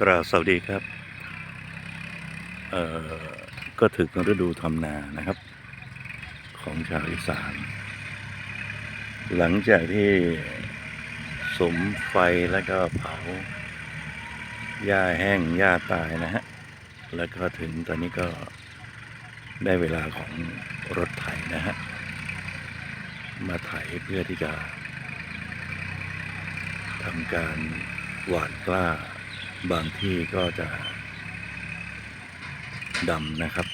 กราบสวัสดีครับ เอ่อ ก็ถึงฤดูทำนานะครับ ของชาวอีสาน หลังจากที่สมไฟแล้วก็เผา หญ้าแห้งหญ้าตายนะฮะ แล้วก็ถึงตอนนี้ก็ได้เวลาของรถไถนะฮะ มาไถเพื่อที่จะทำการหว่านกล้า บางที่ก็จะดำนะครับ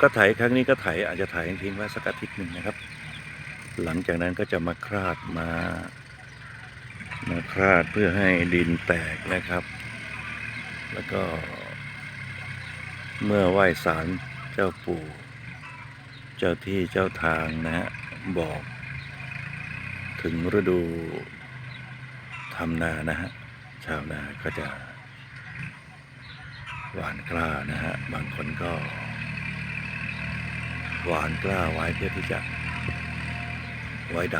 ก็ไถครั้งนี้ก็ไถอาจจะไถทิ้งไว้สักอาทิตย์หนึ่งนะครับ หลังจากนั้นก็จะมาคราดมา มาคราดเพื่อให้ดินแตกนะครับ แล้วก็ เมื่อไหว้สารเจ้าปู่ เจ้าที่เจ้าทางนะฮะบอกถึงฤดูำนานะฮะชาวนาก็จะหวานกล้านะฮะบางคนก็ หวานกล้าไว้เพื่อที่จะไว้ด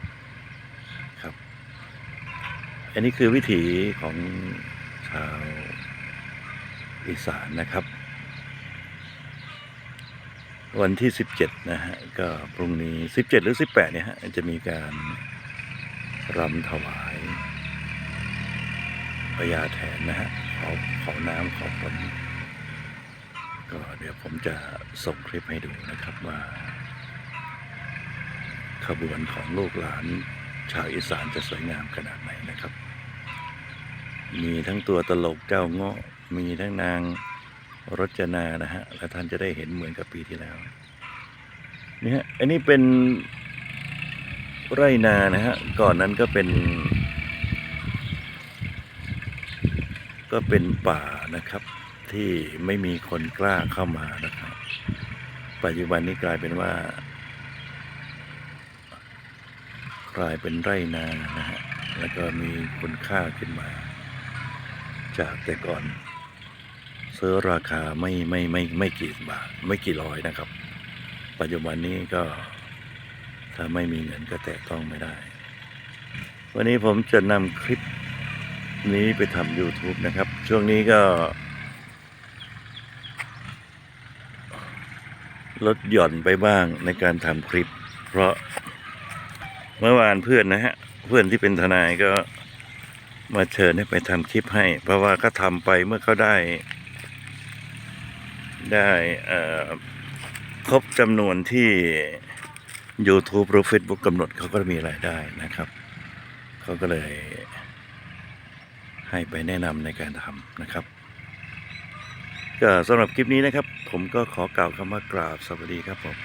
ำครับ อันนี้คือวิถีของชาวอีสานนะครับ วันที่ 17 นะฮะ ก็พรุ่งนี้ 17 หรือ 18 เนี่ยฮะจะมีการ รำถวายพญาแถนนะฮะขอขอน้ำขอฝนก็เดี๋ยวผมจะส่งคลิปให้ดูนะครับว่า ขบวนของลูกหลานชาวอีสานจะสวยงามขนาดไหนนะครับ มีทั้งตัวตลกเจ้าเงาะ มีทั้งนางรจนานะฮะ และท่านจะได้เห็นเหมือนกับปีที่แล้วนี่ฮะอันนี้เป็น ไรนานะฮะ ก่อนนั้นก็เป็น ก็เป็นป่านะครับ ที่ไม่มีคนกล้าเข้ามานะครับ ปัจจุบันนี้กลายเป็นว่า กลายเป็นไรนานะฮะ แล้วก็มีคุณค่าขึ้นมา จากแต่ก่อนซื้อราคาไม่ไม่ไม่ไม่กี่บาทไม่กี่ร้อยนะครับ ปัจจุบันนี้ก็ ถ้าไม่มีเงินก็แตะต้องไม่ได้ วันนี้ผมจะนำคลิปนี้ไปทำ YouTube นะครับ ช่วงนี้ก็ลดหย่อนไปบ้างในการทำคลิป เพราะเมื่อวานเพื่อนนะฮะ เพื่อนที่เป็นทนายก็มาเชิญให้ไปทำคลิปให้ เพราะว่าก็ทำไปเมื่อเขาได้ ได้ครบจำนวนที่ YouTube หรือ Facebook กำหนดเขาก็มีรายได้นะครับเขาก็เลยให้ไปแนะนำในการทำนะครับ ก็สำหรับคลิปนี้นะครับ ผมก็ขอกล่าวคำว่ากราบสวัสดีครับผม